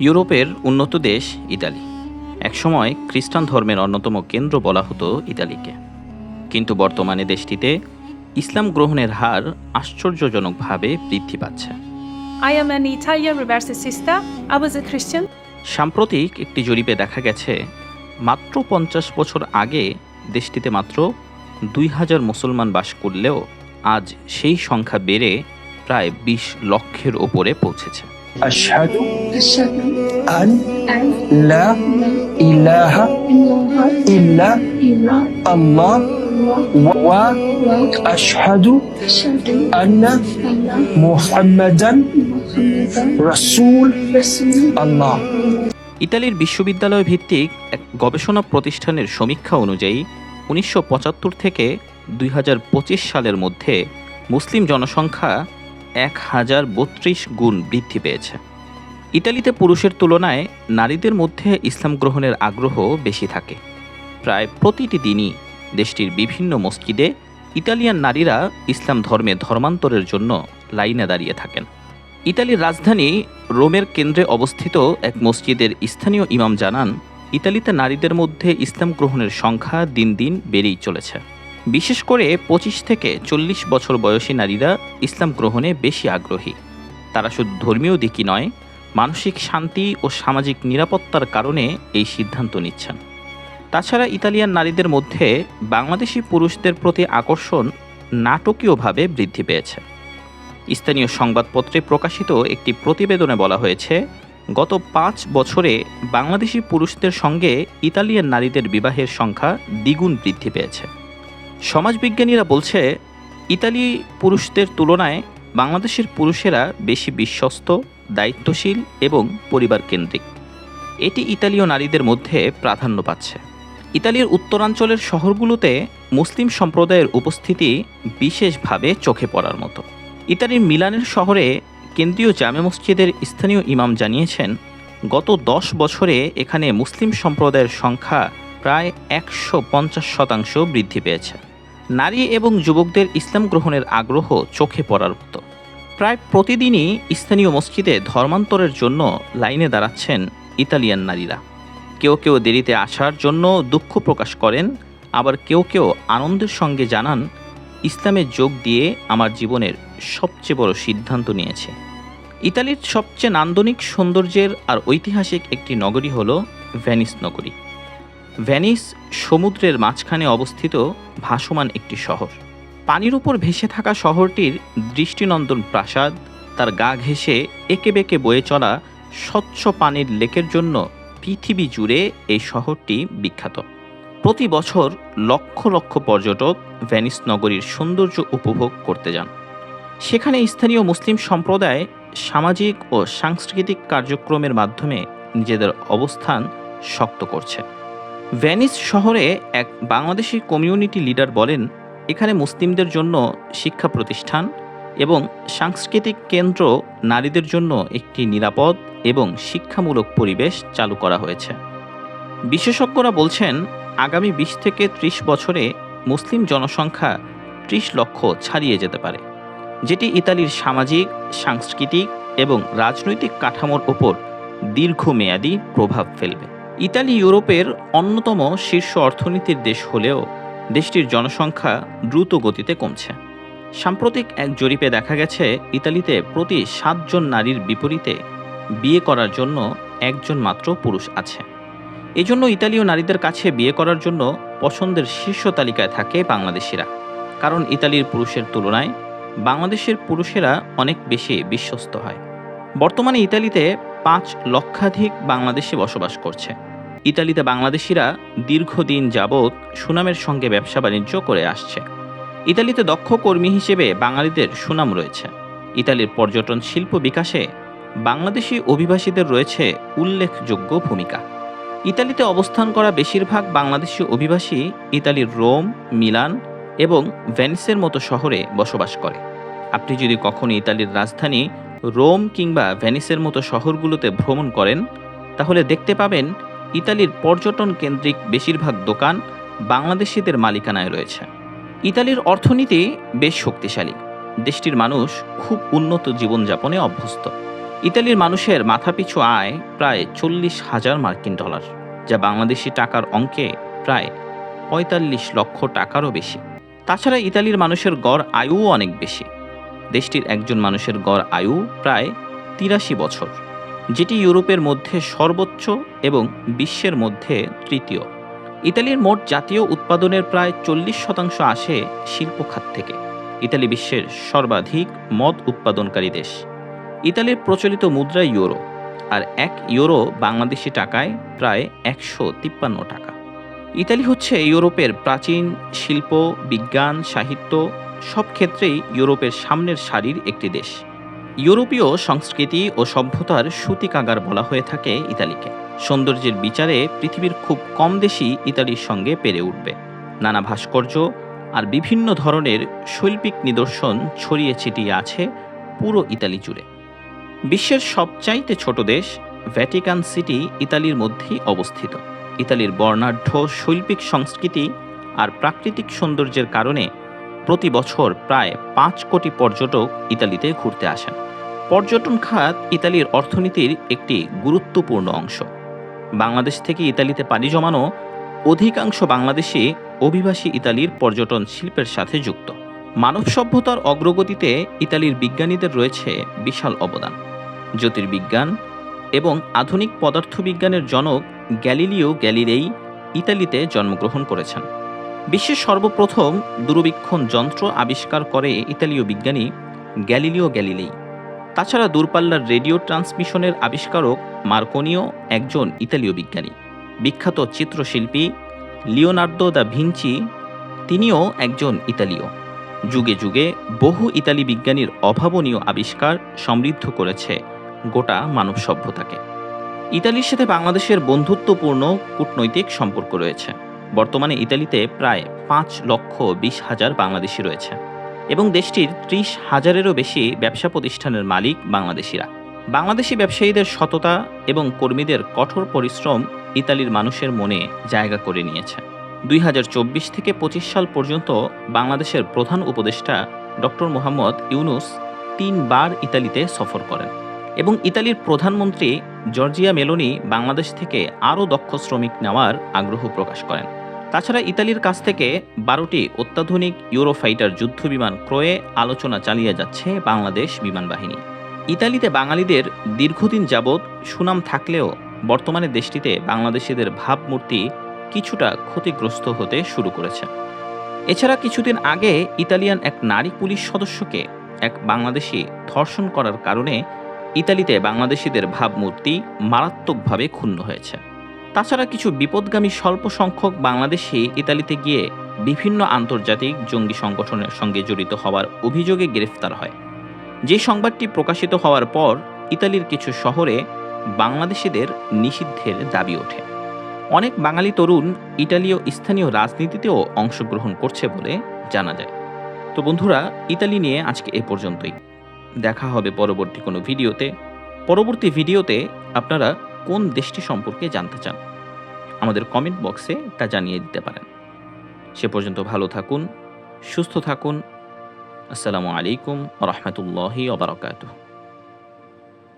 ইউরোপের উন্নত দেশ ইতালি একসময় খ্রিস্টান ধর্মের অন্যতম কেন্দ্র বলা হতো ইতালিকে কিন্তু বর্তমানে দেশটিতে ইসলাম গ্রহণের হার আশ্চর্যজনকভাবে বৃদ্ধি পাচ্ছে I am an Italian reverse. I was a Christian. সাম্প্রতিক একটি জরিপে দেখা গেছে মাত্র পঞ্চাশ বছর আগে দেশটিতে মাত্র দুই হাজার মুসলমান বাস করলেও আজ সেই সংখ্যা বেড়ে প্রায় বিশ লক্ষের ওপরে পৌঁছেছে أشهد أشهد أن أن لا لا إله إله إلا إلا الله الله وأشهد وأشهد أن أن محمدا محمدا رسول رسول الله ইতালির বিশ্ববিদ্যালয় ভিত্তিক এক গবেষণা প্রতিষ্ঠানের সমীক্ষা অনুযায়ী উনিশশো পঁচাত্তর থেকে দুই সালের মধ্যে মুসলিম জনসংখ্যা এক হাজার বত্রিশ গুণ বৃদ্ধি পেয়েছে। ইতালিতে পুরুষের তুলনায় নারীদের মধ্যে ইসলাম গ্রহণের আগ্রহ বেশি থাকে। প্রায় প্রতিটি দিনই দেশটির বিভিন্ন মসজিদে ইতালিয়ান নারীরা ইসলাম ধর্মে ধর্মান্তরের জন্য লাইনে দাঁড়িয়ে থাকেন। ইতালির রাজধানী রোমের কেন্দ্রে অবস্থিত এক মসজিদের স্থানীয় ইমাম জানান, ইতালিতে নারীদের মধ্যে ইসলাম গ্রহণের সংখ্যা দিন দিন বেড়েই চলেছে। বিশেষ করে পঁচিশ থেকে চল্লিশ বছর বয়সী নারীরা ইসলাম গ্রহণে বেশি আগ্রহী। তারা শুধু ধর্মীয় দিকই নয়, মানসিক শান্তি ও সামাজিক নিরাপত্তার কারণে এই সিদ্ধান্ত নিচ্ছেন। তাছাড়া ইতালিয়ান নারীদের মধ্যে বাংলাদেশি পুরুষদের প্রতি আকর্ষণ নাটকীয়ভাবে বৃদ্ধি পেয়েছে। স্থানীয় সংবাদপত্রে প্রকাশিত একটি প্রতিবেদনে বলা হয়েছে, গত পাঁচ বছরে বাংলাদেশি পুরুষদের সঙ্গে ইতালিয়ান নারীদের বিবাহের সংখ্যা দ্বিগুণ বৃদ্ধি পেয়েছে। সমাজবিজ্ঞানীরা বলছে, ইতালি পুরুষদের তুলনায় বাংলাদেশের পুরুষেরা বেশি বিশ্বস্ত, দায়িত্বশীল এবং পরিবার কেন্দ্রিক। এটি ইতালীয় নারীদের মধ্যে প্রাধান্য পাচ্ছে। ইতালির উত্তরাঞ্চলের শহরগুলোতে মুসলিম সম্প্রদায়ের উপস্থিতি বিশেষভাবে চোখে পড়ার মতো। ইতালির মিলানের শহরে কেন্দ্রীয় জামে মসজিদের স্থানীয় ইমাম জানিয়েছেন, গত দশ বছরে এখানে মুসলিম সম্প্রদায়ের সংখ্যা প্রায় একশো পঞ্চাশ শতাংশ বৃদ্ধি পেয়েছে। নারী এবং যুবকদের ইসলাম গ্রহণের আগ্রহ চোখে পড়ার মতো। প্রায় প্রতিদিনই স্থানীয় মসজিদে ধর্মান্তরের জন্য লাইনে দাঁড়াচ্ছেন ইতালিয়ান নারীরা। কেউ কেউ দেরিতে আসার জন্য দুঃখ প্রকাশ করেন, আবার কেউ কেউ আনন্দের সঙ্গে জানান, ইসলামে যোগ দিয়ে আমার জীবনের সবচেয়ে বড় সিদ্ধান্ত নিয়েছে। ইতালির সবচেয়ে নান্দনিক সৌন্দর্যের আর ঐতিহাসিক একটি নগরী হল ভ্যানিস নগরী। ভ্যানিস সমুদ্রের মাঝখানে অবস্থিত ভাসমান একটি শহর। পানির উপর ভেসে থাকা শহরটির দৃষ্টিনন্দন প্রাসাদ, তার গা ঘেঁষে এঁকে বেঁকে বয়ে চলা স্বচ্ছ পানির লেকের জন্য পৃথিবী জুড়ে এই শহরটি বিখ্যাত। প্রতি বছর লক্ষ লক্ষ পর্যটক ভ্যানিস নগরীর সৌন্দর্য উপভোগ করতে যান। সেখানে স্থানীয় মুসলিম সম্প্রদায় সামাজিক ও সাংস্কৃতিক কার্যক্রমের মাধ্যমে নিজেদের অবস্থান শক্ত করছে। ভ্যানিস শহরে এক বাংলাদেশি কমিউনিটি লিডার বলেন, এখানে মুসলিমদের জন্য শিক্ষা প্রতিষ্ঠান এবং সাংস্কৃতিক কেন্দ্র নারীদের জন্য একটি নিরাপদ এবং শিক্ষামূলক পরিবেশ চালু করা হয়েছে। বিশেষজ্ঞরা বলছেন, আগামী বিশ থেকে ত্রিশ বছরে মুসলিম জনসংখ্যা ত্রিশ লক্ষ ছাড়িয়ে যেতে পারে, যেটি ইতালির সামাজিক, সাংস্কৃতিক এবং রাজনৈতিক কাঠামোর ওপর দীর্ঘমেয়াদী প্রভাব ফেলবে। ইতালি ইউরোপের অন্যতম শীর্ষ অর্থনীতির দেশ হলেও দেশটির জনসংখ্যা দ্রুত গতিতে কমছে। সাম্প্রতিক এক জরিপে দেখা গেছে, ইতালিতে প্রতি সাতজন নারীর বিপরীতে বিয়ে করার জন্য একজন মাত্র পুরুষ আছে। এজন্য ইতালীয় নারীদের কাছে বিয়ে করার জন্য পছন্দের শীর্ষ তালিকায় থাকে বাংলাদেশিরা। কারণ ইতালির পুরুষের তুলনায় বাংলাদেশের পুরুষেরা অনেক বেশি বিশ্বস্ত হয়। বর্তমানে ইতালিতে পাঁচ লক্ষাধিক বাংলাদেশি বসবাস করছে। ইতালিতে বাংলাদেশিরা দীর্ঘদিন যাবৎ সুনামের সঙ্গে ব্যবসা বাণিজ্য করে আসছে। ইতালিতে দক্ষ কর্মী হিসেবে বাঙালিদের সুনাম রয়েছে। ইতালির পর্যটন শিল্প বিকাশে বাংলাদেশি অভিবাসীদের রয়েছে উল্লেখযোগ্য ভূমিকা। ইতালিতে অবস্থান করা বেশিরভাগ বাংলাদেশি অভিবাসী ইতালির রোম, মিলান এবং ভেনিসের মতো শহরে বসবাস করে। আপনি যদি কখনো ইতালির রাজধানী রোম কিংবা ভেনিসের মতো শহরগুলোতে ভ্রমণ করেন, তাহলে দেখতে পাবেন ইতালির পর্যটন কেন্দ্রিক বেশিরভাগ দোকান বাংলাদেশিদের মালিকানায় রয়েছে। ইতালির অর্থনীতি বেশ শক্তিশালী। দেশটির মানুষ খুব উন্নত জীবনযাপনে অভ্যস্ত। ইতালির মানুষের মাথাপিছু আয় প্রায় চল্লিশ হাজার মার্কিন ডলার, যা বাংলাদেশি টাকার অঙ্কে প্রায় পঁয়তাল্লিশ লক্ষ টাকারও বেশি। তাছাড়া ইতালির মানুষের গড় আয়ুও অনেক বেশি। দেশটির একজন মানুষের গড় আয়ু প্রায় তিরাশি বছর। যেটি ইউরোপের মধ্যে সর্বোচ্চ এবং বিশ্বের মধ্যে তৃতীয়। ইতালির মোট জাতীয় উৎপাদনের প্রায় চল্লিশ শতাংশ আসে শিল্প খাত থেকে। ইতালি বিশ্বের সর্বাধিক মদ উৎপাদনকারী দেশ। ইতালির প্রচলিত মুদ্রা ইউরো, আর এক ইউরো বাংলাদেশি টাকায় প্রায় একশো তিপ্পান্ন টাকা। ইতালি হচ্ছে ইউরোপের প্রাচীন শিল্প, বিজ্ঞান, সাহিত্য, সব ক্ষেত্রেই ইউরোপের সামনের সারির একটি দেশ। ইউরোপীয় সংস্কৃতি ও সভ্যতার সুতিকাগার বলা হয়ে থাকে ইতালিকে। সৌন্দর্যের বিচারে পৃথিবীর খুব কম দেশই ইতালির সঙ্গে পেরে উঠবে। নানা ভাস্কর্য আর বিভিন্ন ধরনের শৈল্পিক নিদর্শন ছড়িয়ে ছিটিয়ে আছে পুরো ইতালি জুড়ে। বিশ্বের সবচাইতে ছোট দেশ ভ্যাটিকান সিটি ইতালির মধ্যেই অবস্থিত। ইতালির বর্ণাঢ্য শৈল্পিক সংস্কৃতি আর প্রাকৃতিক সৌন্দর্যের কারণে প্রতি বছর প্রায় পাঁচ কোটি পর্যটক ইতালিতে ঘুরতে আসেন। পর্যটন খাত ইতালির অর্থনীতির একটি গুরুত্বপূর্ণ অংশ। বাংলাদেশ থেকে ইতালিতে পাড়ি জমানো অধিকাংশ বাংলাদেশি অভিবাসী ইতালির পর্যটন শিল্পের সাথে যুক্ত। মানব সভ্যতার অগ্রগতিতে ইতালির বিজ্ঞানীদের রয়েছে বিশাল অবদান। জ্যোতির্বিজ্ঞান এবং আধুনিক পদার্থবিজ্ঞানের জনক গ্যালিলিও গ্যালিলেই ইতালিতে জন্মগ্রহণ করেছেন। বিশ্বের সর্বপ্রথম দূরবীক্ষণ যন্ত্র আবিষ্কার করে ইতালীয় বিজ্ঞানী গ্যালিলিও গ্যালিলেই। তাছাড়া দূরপাল্লার রেডিও ট্রান্সমিশনের আবিষ্কারক মার্কোনিও একজন ইতালীয় বিজ্ঞানী। বিখ্যাত চিত্রশিল্পী লিওনার্দো দা ভিঞ্চি তিনিও একজন ইতালীয়। যুগে যুগে বহু ইতালি বিজ্ঞানীর অভাবনীয় আবিষ্কার সমৃদ্ধ করেছে গোটা মানব সভ্যতাকে। ইতালির সাথে বাংলাদেশের বন্ধুত্বপূর্ণ কূটনৈতিক সম্পর্ক রয়েছে। বর্তমানে ইতালিতে প্রায় পাঁচ লক্ষ বিশ হাজার বাংলাদেশি রয়েছে। এবং দেশটির ত্রিশ হাজারেরও বেশি ব্যবসা প্রতিষ্ঠানের মালিক বাংলাদেশিরা। বাংলাদেশি ব্যবসায়ীদের সততা এবং কর্মীদের কঠোর পরিশ্রম ইতালির মানুষের মনে জায়গা করে নিয়েছে। দুই হাজার চব্বিশ থেকে পঁচিশ সাল পর্যন্ত বাংলাদেশের প্রধান উপদেষ্টা ডক্টর মোহাম্মদ ইউনুস তিনবার ইতালিতে সফর করেন এবং ইতালির প্রধানমন্ত্রী জর্জিয়া মেলোনি বাংলাদেশ থেকে আরও দক্ষ শ্রমিক নেওয়ার আগ্রহ প্রকাশ করেন। তাছাড়া ইতালির কাছ থেকে বারোটি অত্যাধুনিক ইউরোফাইটার যুদ্ধবিমান ক্রয়ে আলোচনা চালিয়ে যাচ্ছে বাংলাদেশ বিমান বাহিনী। ইতালিতে বাঙালিদের দীর্ঘদিন যাবৎ সুনাম থাকলেও বর্তমানে দেশটিতে বাংলাদেশিদের ভাবমূর্তি কিছুটা ক্ষতিগ্রস্ত হতে শুরু করেছে। এছাড়া কিছুদিন আগে ইতালিয়ান এক নারী পুলিশ সদস্যকে এক বাংলাদেশি ধর্ষণ করার কারণে ইতালিতে বাংলাদেশিদের ভাবমূর্তি মারাত্মকভাবে ক্ষুণ্ণ হয়েছে। তাছাড়া কিছু বিপদগামী স্বল্প সংখ্যক বাংলাদেশি ইতালিতে গিয়ে বিভিন্ন আন্তর্জাতিক জঙ্গি সংগঠনের সঙ্গে জড়িত হওয়ার অভিযোগে গ্রেফতার হয়। যে সংবাদটি প্রকাশিত হওয়ার পর ইতালির কিছু শহরে বাংলাদেশিদের নিষিদ্ধের দাবি ওঠে। অনেক বাঙালি তরুণ ইতালীয় স্থানীয় রাজনীতিতেও অংশগ্রহণ করছে বলে জানা যায়। তো বন্ধুরা, ইতালি নিয়ে আজকে এ পর্যন্তই। দেখা হবে পরবর্তী কোনো ভিডিওতে। পরবর্তী ভিডিওতে আপনারা কোন দেশটি সম্পর্কে জানতে চান, আমাদের কমেন্ট বক্সে তা জানিয়ে দিতে পারেন। সে পর্যন্ত ভালো থাকুন, সুস্থ থাকুন। আসসালামু আলাইকুম রহমতুল্লাহি ওবরাকাতুহ